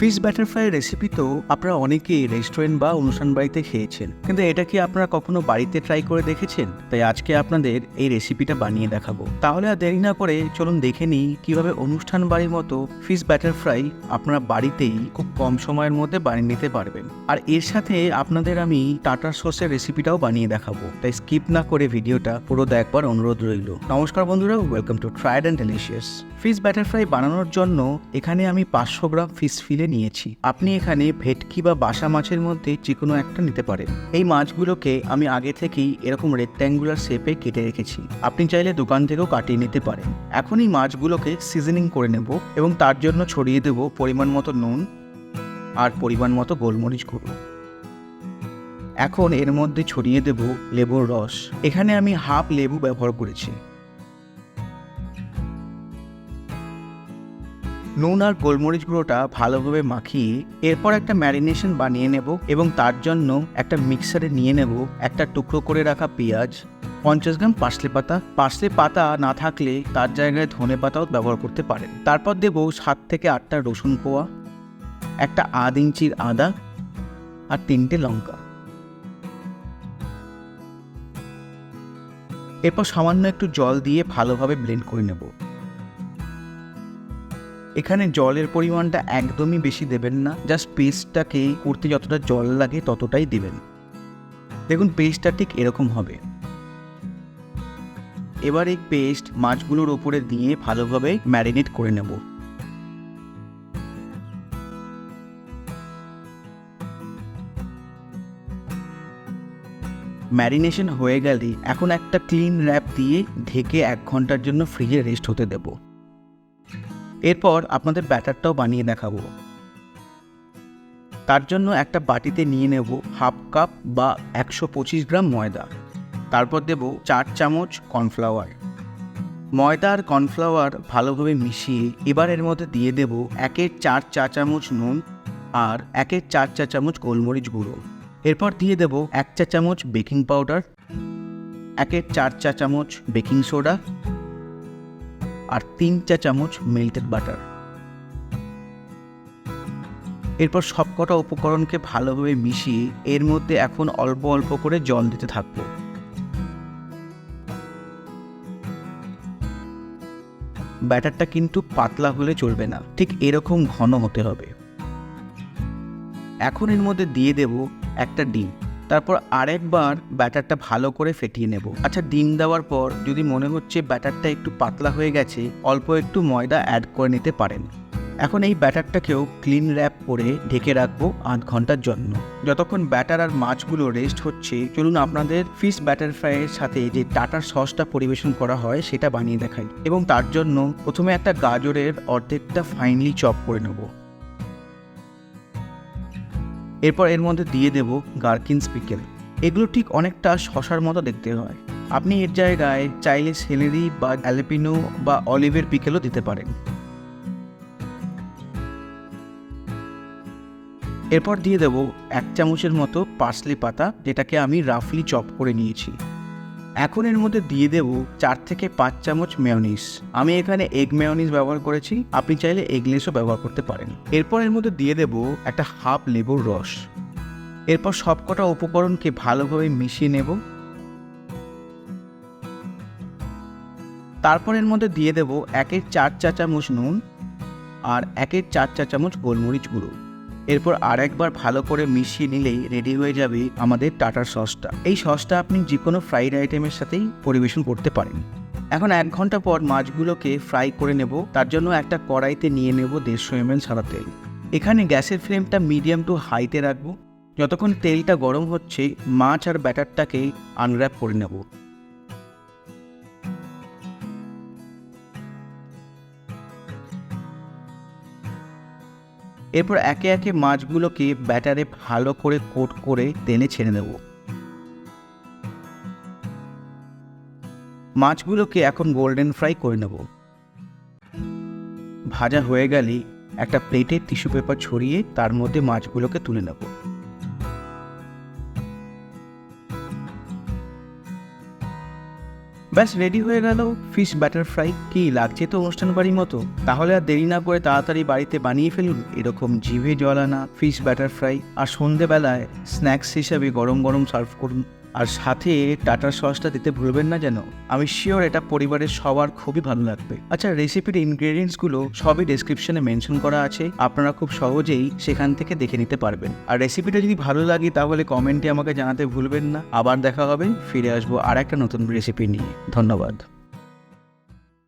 Fish batter fry recipe তো আপনারা অনেকেই রেস্টুরেন্ট বা অনুষ্ঠান বাড়িতে খেয়েছেন। কিন্তু এটা কি আপনারা কখনো বাড়িতে ট্রাই করে দেখেছেন? তাই আজকে আপনাদের এই রেসিপিটা বানিয়ে দেখাবো। তাহলে আর দেরি না করে চলুন দেখে নিই কীভাবে অনুষ্ঠান বাড়ির মতো ফিশ ব্যাটার ফ্রাই আপনারা বাড়িতেই খুব কম সময়ের মধ্যে বানিয়ে নিতে পারবেন। আর এর সাথে আপনাদের আমি টাটার সসের রেসিপিটাও বানিয়ে দেখাবো। তাই স্কিপ না করে ভিডিওটা পুরো দেখবার অনুরোধ রইল। নমস্কার বন্ধুরা welcome to tried and delicious fish batter fry বানানোর জন্য এখানে আমি পাঁচশো গ্রাম ফিশ ফিলে নিয়েছি। আপনি এখানে ভেটকি বা বাসা মাছের মধ্যে যে কোনো একটা নিতে পারেন। এই মাছগুলোকে আমি আগে থেকেই এরকম রেক্ট্যাঙ্গুলার শেপে কেটে রেখেছি। আপনি চাইলে দোকান থেকেও কাটিয়ে নিতে পারেন। এখন এই মাছগুলোকে সিজনিং করে নেব এবং তার জন্য ছড়িয়ে দেব পরিমাণ মতো নুন আর পরিমাণ মতো গোলমরিচ গুঁড়ো। এখন এর মধ্যে ছড়িয়ে দেব লেবুর রস। এখানে আমি হাফ লেবু ব্যবহার করেছি। নুন আর গোলমরিচ গুঁড়োটা ভালোভাবে মাখিয়ে এরপর একটা ম্যারিনেশন বানিয়ে নেব এবং তার জন্য একটা মিক্সারে নিয়ে নেব একটা টুকরো করে রাখা পেঁয়াজ, পঞ্চাশ গ্রাম পার্সলে পাতা। পার্সলে পাতা না থাকলে তার জায়গায় ধনে পাতাও ব্যবহার করতে পারেন। তারপর দেব সাত থেকে আটটা রসুন কোয়া, একটা আধ ইঞ্চির আদা আর তিনটে লঙ্কা। এরপর সামান্য একটু জল দিয়ে ভালোভাবে ব্লেন্ড করে নেব। এখানে জলের পরিমাণটা একদমই বেশি দেবেন না জাস্ট পেস্টটাকে করতে যতটা জল লাগে ততটাই দেবেন। দেখুন পেস্টটা ঠিক এরকম হবে। এবার এই পেস্ট মাছগুলোর ওপরে দিয়ে ভালোভাবে ম্যারিনেট করে নেব। ম্যারিনেশন হয়ে গেলে এখন একটা ক্লিন র্যাপ দিয়ে ঢেকে এক ঘণ্টার জন্য ফ্রিজে রেস্ট হতে দেবো। এরপর আপনাদের ব্যাটারটাও বানিয়ে দেখাবো। তার জন্য একটা বাটিতে নিয়ে নেব হাফ কাপ বা একশো পঁচিশ গ্রাম ময়দা। তারপর দেব চার চামচ কর্নফ্লাওয়ার। ময়দা আর কর্নফ্লাওয়ার ভালোভাবে মিশিয়ে এবার এর মধ্যে দিয়ে দেব একের চার চা চামচ নুন আর একের চার চা চামচ গোলমরিচ গুঁড়ো। এরপর দিয়ে দেব এক চা চামচ বেকিং পাউডার, একের চার চা চামচ বেকিং সোডা আর তিন চা চামচ মেল্টেড বাটার এরপর সবকটা উপকরণকে ভালোভাবে মিশিয়ে এর মধ্যে এখন অল্প অল্প করে জল দিতে থাকব। ব্যাটারটা কিন্তু পাতলা হলে চলবে না, ঠিক এরকম ঘন হতে হবে। এখন এর মধ্যে দিয়ে দেব একটা ডিম। তারপর আরেকবার ব্যাটারটা ভালো করে ফেটিয়ে নেব। আচ্ছা ডিম দেওয়ার পর যদি মনে হচ্ছে ব্যাটারটা একটু পাতলা হয়ে গেছে, অল্প একটু ময়দা অ্যাড করে নিতে পারেন। এখন এই ব্যাটারটাকেও ক্লিন র্যাপ করে ঢেকে রাখব আধ ঘণ্টার জন্য। যতক্ষণ ব্যাটার আর মাছগুলো রেস্ট হচ্ছে, চলুন আপনাদের ফিশ ব্যাটার ফ্রাইয়ের সাথে যে টাটার সসটা পরিবেশন করা হয়, সেটা বানিয়ে দেখাই। এবং তার জন্য প্রথমে একটা গাজরের অর্ধেকটা ফাইনলি চপ করে নেব। এরপর এর মধ্যে দিয়ে দেব গার্কিন্স পিকেল। এগুলো ঠিক অনেকটা শশার মতো দেখতে হয়। আপনি এর জায়গায় চাইলে সেলেরি বা অ্যালেপিনো বা অলিভের পিকেলও দিতে পারেন। এরপর দিয়ে দেব এক চামচের মতো পার্সলি পাতা, যেটাকে আমি রাফলি চপ করে নিয়েছি। এখন এর মধ্যে দিয়ে দেব চার থেকে পাঁচ চামচ মেয়নিস আমি এখানে এগ মেয়নিস ব্যবহার করেছি। আপনি চাইলে এগলেসও ব্যবহার করতে পারেন। এরপর এর মধ্যে দিয়ে দেব একটা হাফ লেবুর রস। এরপর সবকটা উপকরণকে ভালোভাবে মিশিয়ে নেব। তারপর এর মধ্যে দিয়ে দেব একের চার চা চামচ নুন আর একের চার চা চামচ গোলমরিচ গুঁড়ো। এরপর আর একবার ভালো করে মিশিয়ে নিলেই রেডি হয়ে যাবে আমাদের টাটার সসটা। এই সসটা আপনি যে কোনো ফ্রাইড আইটেমের সাথেই পরিবেশন করতে পারেন। এখন এক ঘণ্টা পর মাছগুলোকে ফ্রাই করে নেব। তার জন্য একটা কড়াইতে নিয়ে নেব দেড়শো এমএল সাদা তেল। এখানে গ্যাসের ফ্লেমটা মিডিয়াম টু হাইতে রাখব। যতক্ষণ তেলটা গরম হচ্ছে, মাছ আর ব্যাটারটাকে আনর্যাপ করে নেব। এরপর একে একে মাছগুলোকে ব্যাটারে ভালো করে কোট করে তেলে ছেড়ে দেব। মাছগুলোকে এখন গোল্ডেন ফ্রাই করে নেব। ভাজা হয়ে গেলে একটা প্লেটে টিস্যু পেপার ছড়িয়ে তার মধ্যে মাছগুলোকে তুলে নেব। ব্যাস রেডি হয়ে গেল ফিশ ব্যাটার ফ্রাই কি লাগছে তো অনুষ্ঠান বাড়ির মতো? তাহলে আর দেরি না করে তাড়াতাড়ি বাড়িতে বানিয়ে ফেলুন এরকম জিভে জল আনা ফিশ ব্যাটার ফ্রাই আর সন্ধেবেলায় স্ন্যাক্স হিসাবে গরম গরম সার্ভ করুন। আর সাথে টাটার সসটা দিতে ভুলবেন না যেন। আমি শিওর এটা পরিবারের সবার খুবই ভালো লাগবে। আচ্ছা রেসিপির ইনগ্রেডিয়েন্টসগুলো সবই ডেসক্রিপশনে মেনশন করা আছে। আপনারা খুব সহজেই সেখান থেকে দেখে নিতে পারবেন। আর রেসিপিটা যদি ভালো লাগে, তাহলে কমেন্টে আমাকে জানাতে ভুলবেন না। আবার দেখা হবে, ফিরে আসব আর একটা নতুন রেসিপি নিয়ে। ধন্যবাদ।